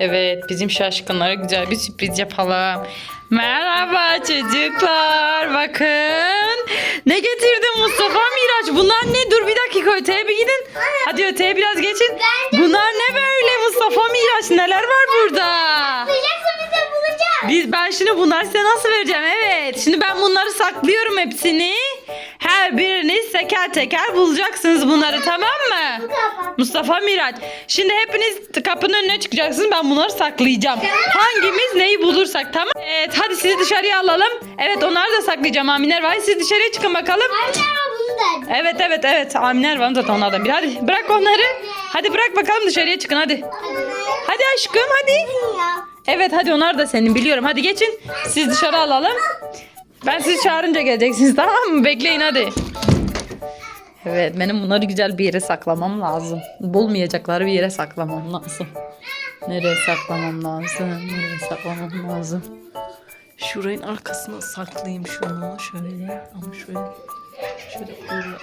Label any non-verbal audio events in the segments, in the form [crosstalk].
Evet bizim şaşkınlara güzel bir sürpriz yapalım. Merhaba çocuklar. Bakın. Ne getirdim Mustafa Miraç? Bunlar ne? Dur bir dakika öteye bir gidin. Hadi öteye biraz geçin. Bunlar ne böyle Mustafa Miraç? Neler var burada? Biz ben şimdi bunları size nasıl vereceğim? Evet. Şimdi ben bunları saklıyorum hepsini. Her biriniz teker teker bulacaksınız bunları tamam mı? Mustafa Miraç. Şimdi hepiniz kapının önüne çıkacaksınız. Ben bunları saklayacağım. Hangimiz neyi bulursak tamam. Evet hadi sizi dışarıya alalım. Evet onları da saklayacağım Aminer var. Siz dışarıya çıkın bakalım. Evet evet evet. Aminer var zaten onlardan biri. Hadi bırak onları. Hadi bırak bakalım dışarıya çıkın hadi. Hadi aşkım hadi. Evet hadi onlar da senin biliyorum. Hadi geçin. Siz dışarı alalım. Ben sizi çağırınca geleceksiniz tamam mı? Bekleyin hadi. Evet benim bunları güzel bir yere saklamam lazım. Bulmayacakları bir yere saklamam lazım. Nereye saklamam lazım? Nereye saklamam lazım? Şurayın arkasına saklayayım şunu şöyle ama şöyle şöyle böyle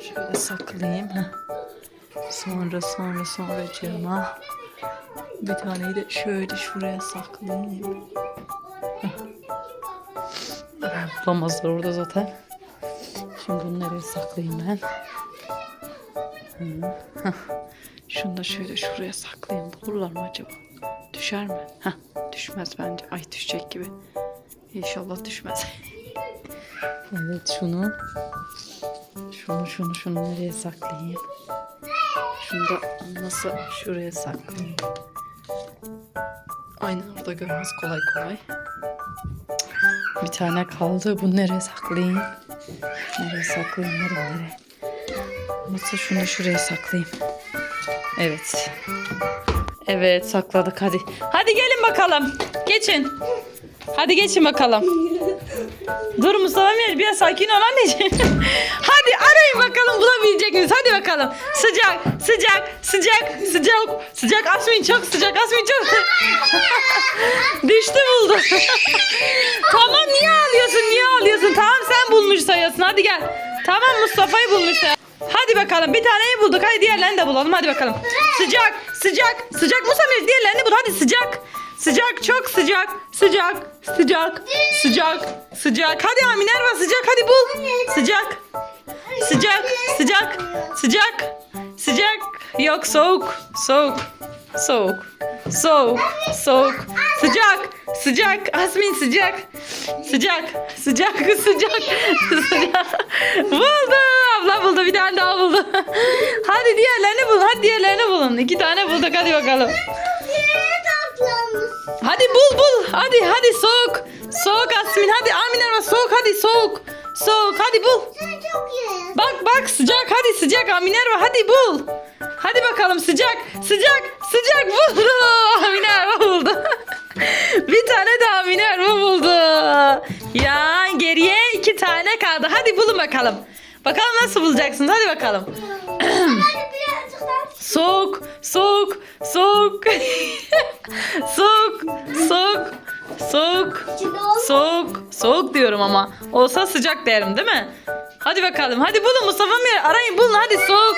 şöyle saklayayım. Sonra sonra sonra cama. Bir taneyi de şöyle şuraya saklayayım. Bulamazlar orada zaten. Şimdi bunu nereye saklayayım ben? Şunu da şöyle şuraya saklayayım. Bulurlar mı acaba? Düşer mi? Heh. Düşmez bence. Ay düşecek gibi. İnşallah düşmez. [laughs] evet şunu. Şunu şunu şunu nereye saklayayım? Şunu da nasıl şuraya saklayayım? Aynı orada görmez kolay kolay. Bir tane kaldı. Bunu nereye saklayayım? Nereye saklayayım? Nereye? nereye? Nasıl şunu şuraya saklayayım? Evet. Evet sakladık hadi. Hadi gelin bakalım. Geçin. Hadi geçin bakalım. Dur Mustafa Emir biraz sakin ol anneciğim. [laughs] Hadi arayın bakalım bulabilecek misiniz? Bakalım. Sıcak, sıcak, sıcak, sıcak, sıcak. Asmin çok sıcak, Asmin çok. [laughs] Düştü buldu. [laughs] tamam niye ağlıyorsun, niye ağlıyorsun? Tamam sen bulmuş sayıyorsun. Hadi gel. Tamam Mustafa'yı bulmuş say- Hadi bakalım bir taneyi bulduk. Hadi diğerlerini de bulalım. Hadi bakalım. Sıcak, sıcak, sıcak. Musa Emir diğerlerini bul. Hadi sıcak. Sıcak, çok sıcak. Sıcak, sıcak, sıcak, sıcak. Hadi Aminerva sıcak. Hadi bul. Sıcak. Sıcak, sıcak, sıcak, sıcak. Yok soğuk, soğuk, soğuk, soğuk, soğuk. Sıcak, sıcak. Asmin sıcak, sıcak, sıcak, [laughs] sıcak, sıcak. Buldu. Abla buldu. Bir tane daha buldu. [laughs] Hadi diğerlerini bul. Hadi diğerlerini bulun. İki tane bulduk. Hadi bakalım. Hadi bul bul. Hadi hadi soğuk. Soğuk Asmin. Hadi Amin Erva soğuk. Hadi soğuk. Soğuk. Hadi bul. Çok iyi. Bak bak sıcak hadi sıcak Minerva hadi bul. Hadi bakalım sıcak sıcak sıcak buldu. [laughs] Minerva buldu. [laughs] Bir tane daha Minerva buldu. Ya geriye iki tane kaldı. Hadi bulun bakalım. Bakalım nasıl bulacaksınız hadi bakalım. Soğuk, soğuk, soğuk. [laughs] soğuk, soğuk, soğuk. Soğuk. Soğuk diyorum ama. Olsa sıcak derim değil mi? Hadi bakalım. Hadi bulun Mustafa Mir. Arayın bulun hadi soğuk.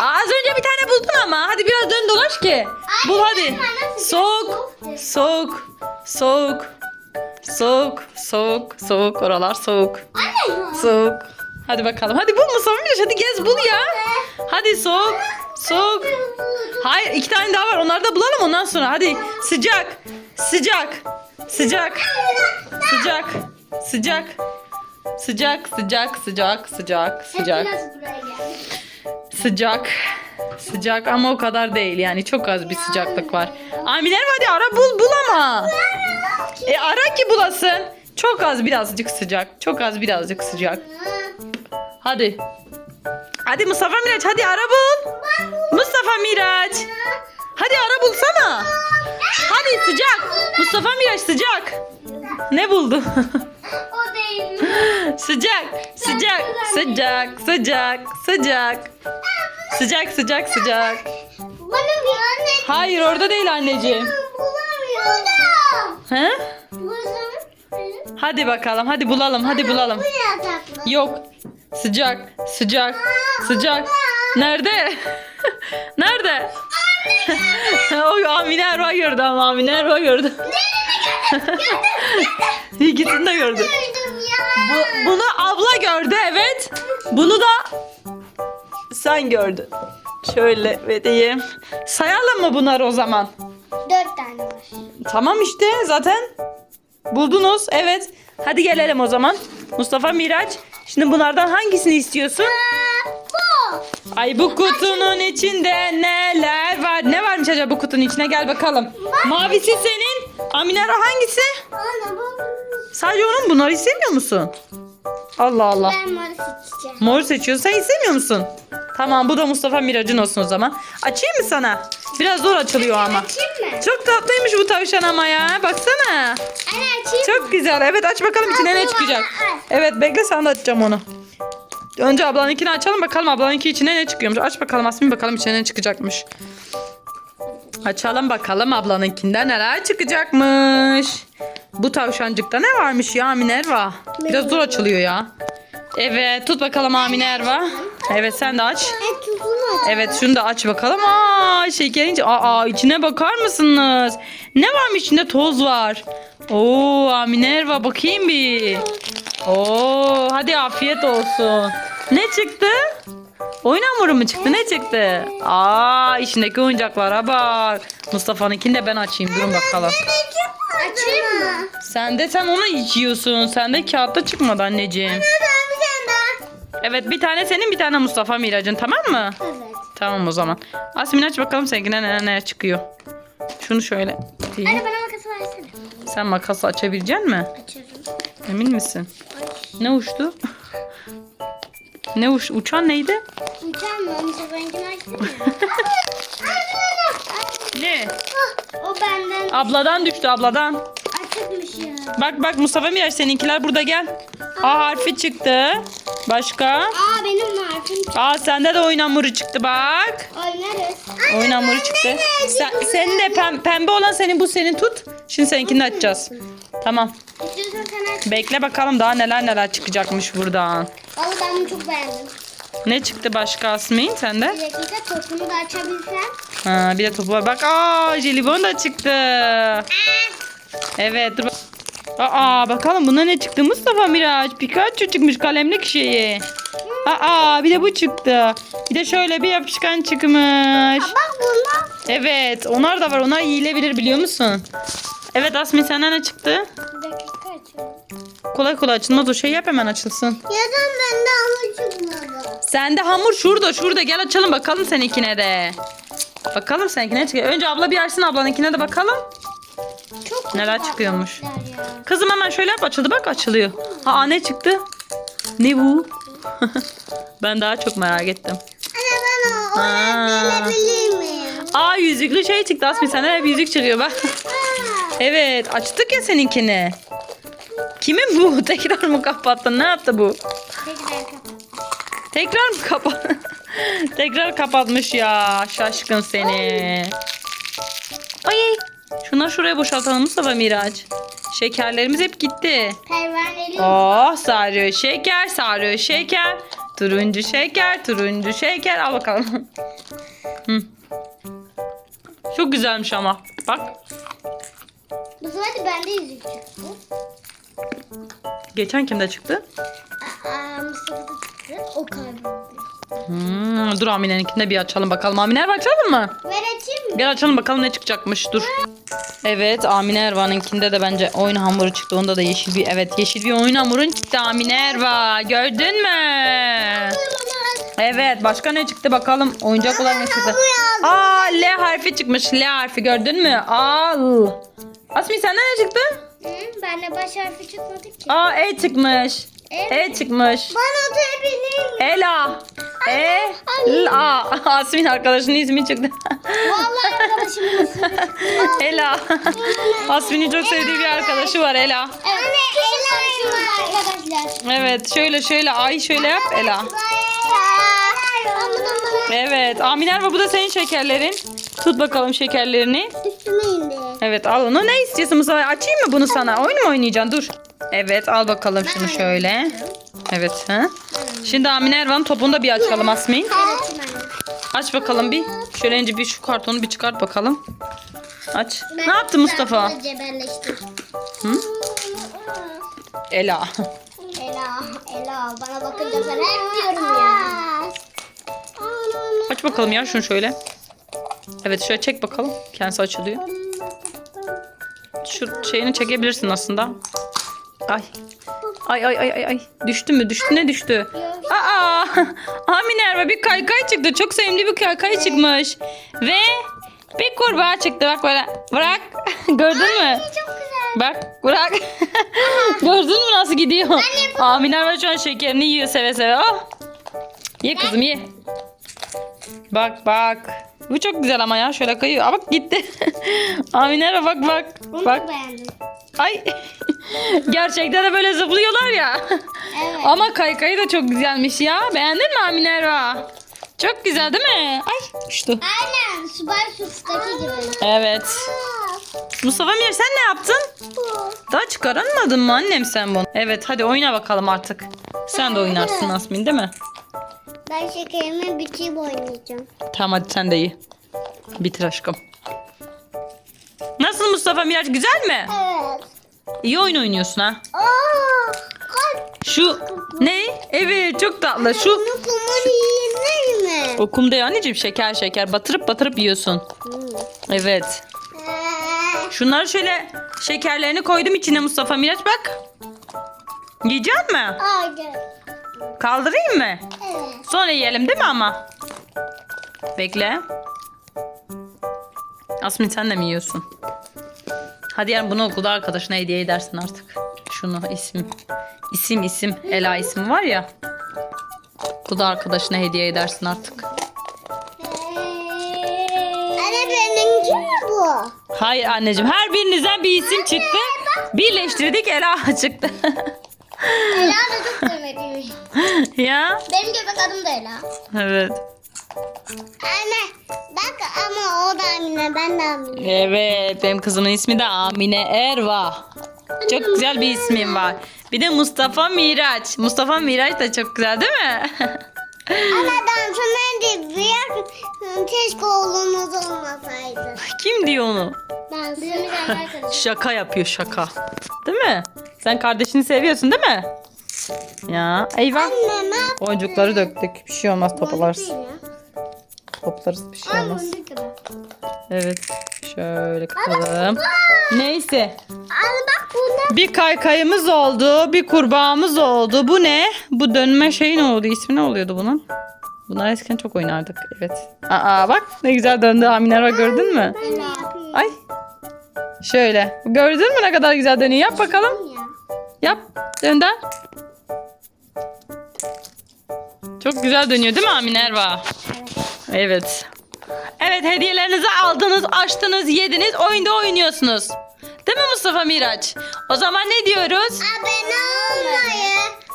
Aa, Az önce bir tane buldun ama. Hadi biraz dön dolaş ki. Bul hadi. Soğuk. soğuk. Soğuk. Soğuk. Soğuk. Soğuk. Oralar soğuk. Soğuk. Hadi bakalım. Hadi bul Mustafa Mir. Hadi gez bul ya. Hadi soğuk. Soğuk. Hayır iki tane daha var. Onları da bulalım ondan sonra. Hadi sıcak. Sıcak. Sıcak. Sıcak. Sıcak. Sıcak, sıcak, sıcak, sıcak, sıcak, sıcak, sıcak ama o kadar değil yani çok az bir sıcaklık var. Amiler hadi ara bul bul ama. E ara ki bulasın. Çok az birazcık sıcak, çok az birazcık sıcak. Hadi. Hadi Mustafa Miraç hadi ara bul. Mustafa Miraç. Hadi ara bulsana. Hadi sıcak. Mustafa Miraç sıcak. Ne buldu? O değil. [laughs] sıcak, sıcak, sıcak, sıcak, sıcak. Sıcak, sıcak, sıcak. Hayır orada değil anneciğim. He? Hadi bakalım, hadi bulalım, hadi bulalım. Yok. Sıcak, sıcak, sıcak. Nerede? [laughs] Nerede? [laughs] o Amine Erva gördü ama Amine Erva gördü. [laughs] İkisini de gördü. Bu, bunu abla gördü evet. Bunu da sen gördün. Şöyle vereyim. Sayalım mı bunları o zaman? Dört tane var. Tamam işte zaten buldunuz. Evet. Hadi gelelim o zaman. Mustafa Miraç. Şimdi bunlardan hangisini istiyorsun? Bu. Ay bu kutunun içinde neler var? Ne varmış acaba bu kutunun içine? Gel bakalım. Mavisi senin. Aminero hangisi? Ana bu. Sadece onun bunları istemiyor musun? Allah Allah. Ben moru seçeceğim. Mor seçiyorsun. Sen istemiyor musun? Tamam bu da Mustafa Miraç'ın olsun o zaman. Açayım mı sana? Biraz zor açılıyor ama. Açayım mı? Çok tatlıymış bu tavşan ama ya. Baksana. Anne açayım Çok güzel. Evet aç bakalım içine ne çıkacak. Evet bekle sana da açacağım onu. Önce ablanınkini açalım bakalım ablanınki içine ne çıkıyormuş. Aç bakalım Asmin bakalım içine ne çıkacakmış. Açalım bakalım ablanınkinden neler çıkacakmış. Bu tavşancıkta ne varmış ya Minerva? Biraz zor açılıyor ya. Evet tut bakalım Minerva. Evet sen de aç. Evet şunu da aç bakalım. Aa şekerin aa içine bakar mısınız? Ne varmış içinde toz var. Oo Minerva bakayım bir. Oo hadi afiyet olsun. Ne çıktı? Oyun hamuru mu çıktı? Ne çıktı? Aa içindeki oyuncaklara bak. Mustafa'nınkini de ben açayım. Durun bakalım. Açayım mı? Sen de sen onu içiyorsun. Sen de kağıtta çıkmadı anneciğim. Daha. Evet bir tane senin bir tane Mustafa Mirac'ın tamam mı? Evet. Tamam o zaman. Asmin aç bakalım seninkine ne, ne çıkıyor. Şunu şöyle. diyeyim. Anne bana makası versene. Sen makası açabilecek mi? Açarım. Emin misin? Ne uçtu? [laughs] ne uç? Uçan neydi? Uçan mı? Onu rengini açsana. [laughs] Ne? o benden Abladan düştü abladan. açıkmış ya. Bak bak Mustafa Miraç seninkiler burada gel. A harfi çıktı. Başka? Aa benim harfim çıktı. Aa sende de oyun hamuru çıktı bak. Oynarız. Oyun hamuru çıktı. Sen, senin de pem- pembe olan senin bu senin tut. Şimdi seninkini açacağız. Tamam. Bekle bakalım daha neler neler çıkacakmış buradan. Vallahi ben bunu çok beğendim. Ne çıktı başka Asmin sende? Bir dakika topunu da açabilsem. Ha, bir de topu var. Bak aa jelibon da çıktı. Evet dur. Aa bakalım buna ne çıktı Mustafa Miraç. Pikachu çıkmış kalemlik şeyi. Aa bir de bu çıktı. Bir de şöyle bir yapışkan çıkmış. Bak bundan. Evet onlar da var. Onlar yiyilebilir biliyor musun? Evet Asmin senden ne çıktı? Bir dakika açıyorum. Kolay kolay açılmaz o şey yap hemen açılsın. Yadan bende ama çıkmadı. Sende hamur şurada şurada gel açalım bakalım seninkine de. Bakalım seninkine çıkıyor. Önce abla bir açsın ablanınkine de bakalım. Çok Neler çıkıyormuş? ya. Kızım hemen şöyle yap açıldı bak açılıyor. Aa ne çıktı? Ne bu? [laughs] ben daha çok merak ettim. Anne ben o Aa. bilebilir miyim? Aa yüzüklü şey çıktı Asmi sende hep yüzük çıkıyor bak. [laughs] evet açtık ya seninkini. Kimin bu? [laughs] Tekrar mı kapattın? Ne yaptı bu? Tekrar mı kapat? Tekrar kapatmış ya. Şaşkın seni. Ay. Şunları şuraya boşaltalım Mustafa Miraç. Şekerlerimiz hep gitti. Pervaneli. Oh sarıyor şeker sarıyor şeker. Turuncu şeker turuncu şeker. Al bakalım. Hı. Çok güzelmiş ama. Bak. Bu sefer de bende yüzük çıktı. Geçen kimde çıktı? Aa, Mustafa'da çıktı. O kayboldu. Hmm, dur Amine'ninkini de bir açalım bakalım. Amine açalım mı? Ver açayım mı? Gel açalım bakalım ne çıkacakmış. Dur. Evet Amine Erva'nınkinde de bence oyun hamuru çıktı. Onda da yeşil bir evet yeşil bir oyun hamurun çıktı Amine Erva. Gördün mü? Evet başka ne çıktı bakalım. Oyuncak olarak ne çıktı? Aa L harfi çıkmış. L harfi gördün mü? Al. Asmi sende ne çıktı? Hı, bende baş harfi çıkmadı ki. Aa E çıkmış. E E çıkmış. Bana oturabilir miyim? Ela. E. L A. Asmin arkadaşının ismi çıktı. Vallahi arkadaşımın ismi. [laughs] Ela. Asmin'in çok sevdiği bir arkadaşı var Ela. Evet. Anne el var arkadaşlar. Evet şöyle şöyle ay şöyle yap Ela. Evet Aminer bu da senin şekerlerin. Tut bakalım şekerlerini. Üstüme indi. Evet al onu. Ne istiyorsun Mustafa? Açayım mı bunu sana? Oyun mu oynayacaksın? Dur. Evet al bakalım şunu şöyle. Evet. Ha? Şimdi Amine Ervan'ın topunu da bir açalım Asmin. Aç bakalım bir. Şöyle önce bir şu kartonu bir çıkart bakalım. Aç. Ben- ne yaptı Mustafa? Hı? Ela. Ela, Ela bana bakınca ben hep diyorum ya. Aç bakalım ya şunu şöyle. Evet şöyle çek bakalım. Kendisi açılıyor. Şu şeyini çekebilirsin aslında. Ay. Ay ay ay ay ay. Düştü mü? Düştü ne düştü? Aa! [laughs] Amin Erva bir kaykay çıktı. Çok sevimli bir kaykay çıkmış. Ve bir kurbağa çıktı. Bak böyle. Bırak. [laughs] Gördün mü? Bak bırak. [laughs] Gördün mü nasıl gidiyor? Amin Erva şu an şekerini yiyor seve seve. Oh. Ye kızım ye. Bak bak. Bu çok güzel ama ya şöyle kayıyor. Aa, bak gitti. [laughs] Amin Erva bak bak. Bunu Bak. da beğendim. Ay. [laughs] Gerçekten de böyle zıplıyorlar ya. Evet. Ama kaykayı da çok güzelmiş ya. Beğendin mi Amin Erva? Çok güzel değil mi? Ay düştü. Aynen. Subay Surf'taki gibi. Evet. Mustafa Mir sen ne yaptın? Daha çıkaramadın mı annem sen bunu? Evet hadi oyna bakalım artık. Sen de oynarsın Asmin değil mi? Ben şekerimi bitirip oynayacağım. Tamam hadi sen de iyi. Bitir aşkım. Nasıl Mustafa Miraç güzel mi? Evet. İyi oyun oynuyorsun ha. Aa, kalp. Şu ne? Evet çok tatlı. Şu Bunu kumar yiyeyim mi? o kumda ya anneciğim şeker şeker batırıp batırıp yiyorsun. Evet. Ee, Şunları şöyle şekerlerini koydum içine Mustafa Miraç bak. Yiyecek mi? Hayır. Kaldırayım mı? Evet. Sonra yiyelim değil mi ama? Bekle. Asmin sen de mi yiyorsun? Hadi yarın bunu okulda arkadaşına hediye edersin artık. Şunu isim. İsim isim. Ela ismi var ya. Okulda arkadaşına hediye edersin artık. Anne benimki mi bu? Hayır anneciğim her birinizden bir isim çıktı. Birleştirdik Ela çıktı. [laughs] ya. Benim göbek adım da Ela. Evet. Anne bak ama o da Amine ben de Amine. Evet benim kızımın ismi de Amine Erva. Çok güzel bir ismim var. Bir de Mustafa Miraç. Mustafa Miraç da çok güzel değil mi? [laughs] Ama dansın önce bir keşke oğlumuz olmasaydı. Kim diyor onu? Bizim [laughs] arkadaşım. Şaka yapıyor şaka. Değil mi? Sen kardeşini seviyorsun değil mi? Ya eyvah. Anne ne yaptın? Oyuncukları döktük. Bir şey olmaz ya. Toplarız bir şey olmaz. Evet. Şöyle kapatalım. Neyse. Anne bak bunda. Bir kaykayımız oldu. Bir kurbağamız oldu. Bu ne? Bu dönme şey ne oldu? İsmi ne oluyordu bunun? Bunlar eskiden çok oynardık. Evet. Aa bak ne güzel döndü Aminerva gördün mü? Ay. Şöyle. Gördün mü ne kadar güzel dönüyor? Yap bakalım. Ya. Yap. Dönden. Güzel dönüyor değil mi Aminerva? Evet. Evet hediyelerinizi aldınız, açtınız, yediniz, oyunda oynuyorsunuz. Değil mi Mustafa Miraç? O zaman ne diyoruz? Abone olmayı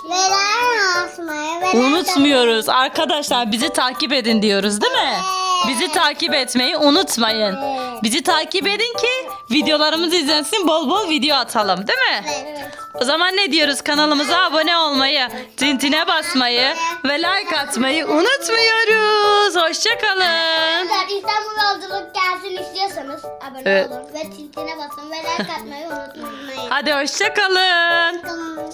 ve like atmayı ve Unutmuyoruz. Arkadaşlar bizi takip edin diyoruz değil mi? Bizi takip etmeyi unutmayın. Bizi takip edin ki videolarımız izlensin bol bol video atalım değil mi? Evet. O zaman ne diyoruz? Kanalımıza abone olmayı, tintine basmayı ve like atmayı unutmuyoruz. Hoşçakalın. Arkadaşlar İstanbul yolculuk gelsin istiyorsanız abone Evet. olun ve tintine basın ve like atmayı unutmayın. Hadi hoşçakalın. Tamam.